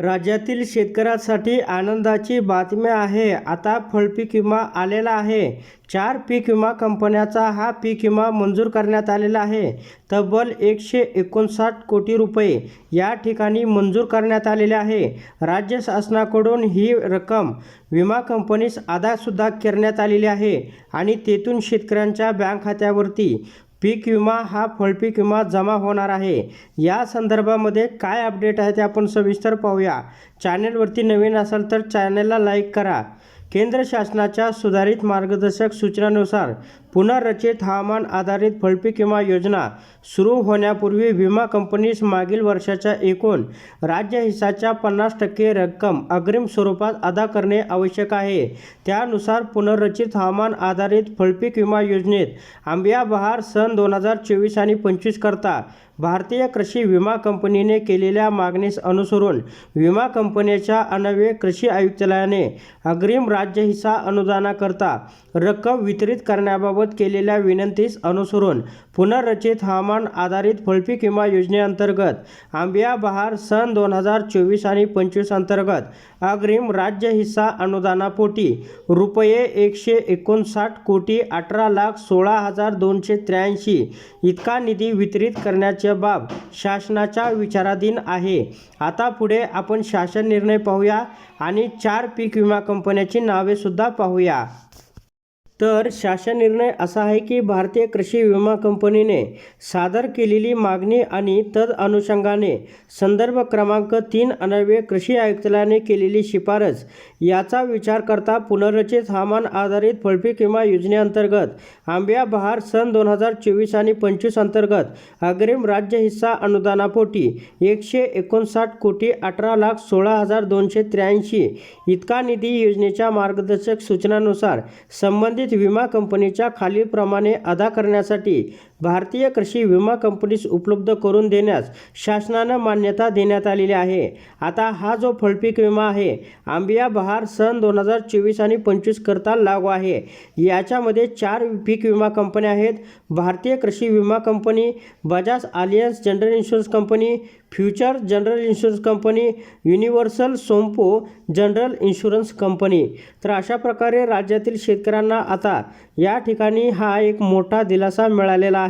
राज्यातील शेतकऱ्यांसाठी आनंदाची बातमी आहे. आता फळपीक विमा आलेला आहे. चार पीक विमा कंपन्याचा हा पीक विमा मंजूर करण्यात आलेला आहे. तब्बल एकशे एकोणसाठ कोटी रुपये या ठिकाणी मंजूर करण्यात आलेले आहे. राज्य शासनाकडून ही रक्कम विमा कंपनीस अदासुद्धा करण्यात आलेली आहे आणि तेथून शेतकऱ्यांच्या बँक खात्यावरती पीक विमा हा फळपीक विमा जमा होणार आहे. या संदर्भामध्ये काय अपडेट आहे ते आपण सविस्तर पाहूया. चॅनेलवरती नवीन असाल तर चॅनेलला लाईक करा. केंद्र शासनाच्या सुधारित मार्गदर्शक सूचनानुसार पुनर्रचित हवामान आधारित फळपीक विमा योजना सुरू होण्यापूर्वी विमा कंपनीस मागील वर्षाच्या एकूण राज्य हिस्साच्या पन्नास टक्के रक्कम अग्रिम स्वरूपात अदा करणे आवश्यक आहे. त्यानुसार पुनर्रचित हवामान आधारित फळपीक विमा योजनेत आंबिया बहार सन दोन हजार चोवीस आणि पंचवीस करता भारतीय कृषी विमा कंपनीने केलेल्या मागणीस अनुसरून विमा कंपनीच्या अनवे कृषी आयुक्तालयाने अग्रिम राज्य हिस्सा अनुदानाकरता रक्कम वितरित करण्याबाबत केलेल्या विनंतीस अनुसरून पुनर्रचित हवामान आधारित फळपीक विमा योजनेअंतर्गत आंबिया बहार सन दोन हजार चोवीस आणि पंचवीस अंतर्गत अग्रिम राज्य हिस्सा अनुदानापोटी रुपये एकशे एकोणसाठ कोटी अठरा लाख सोळा हजार दोनशे त्र्याऐंशी इतका निधी वितरित करण्याच्या बाब शासनाच्या विचाराधीन आहे. आता पुढे आपण शासन निर्णय पाहूया आणि चार पीक विमा कंपन्याची नावेसुद्धा पाहूया. तर शासन निर्णय असा आहे की भारतीय कृषी विमा कंपनीने सादर केलेली मागणी आणि तद अनुषंगाने संदर्भ क्रमांक तीन अनवे कृषी आयुक्तालयाने केलेली शिफारस याचा विचार करता पुनर्रचित हवामान आधारित फळपीक विमा योजनेअंतर्गत आंब्या बहार सन दोन हजार चोवीस आणि पंचवीस अंतर्गत अग्रिम राज्य हिस्सा अनुदानापोटी एकशे एकोणसाठ कोटी अठरा लाख सोळा हजार दोनशे त्र्याऐंशी इतका निधी योजनेच्या मार्गदर्शक सूचनानुसार संबंधित विमा कंपनीच्या खालीलप्रमाणे अदा करण्यासाठी भारतीय कृषी विमा कंपनीस उपलब्ध करून देण्यास शासनानं मान्यता देण्यात आलेली आहे. आता हा जो फळपीक विमा आहे आंबिया बहार सन दोन हजार चोवीस आणि पंचवीस करता लागू आहे. याच्यामध्ये चार पीक विमा कंपन्या आहेत. भारतीय कृषी विमा company Bajaj Allianz general insurance company Future general insurance company Universal Sompo general insurance company. तर अशा प्रकारे राज्यातील शेतकऱ्यांना आता या ठिकाणी हा एक मोठा दिलासा मिळालेला आहे.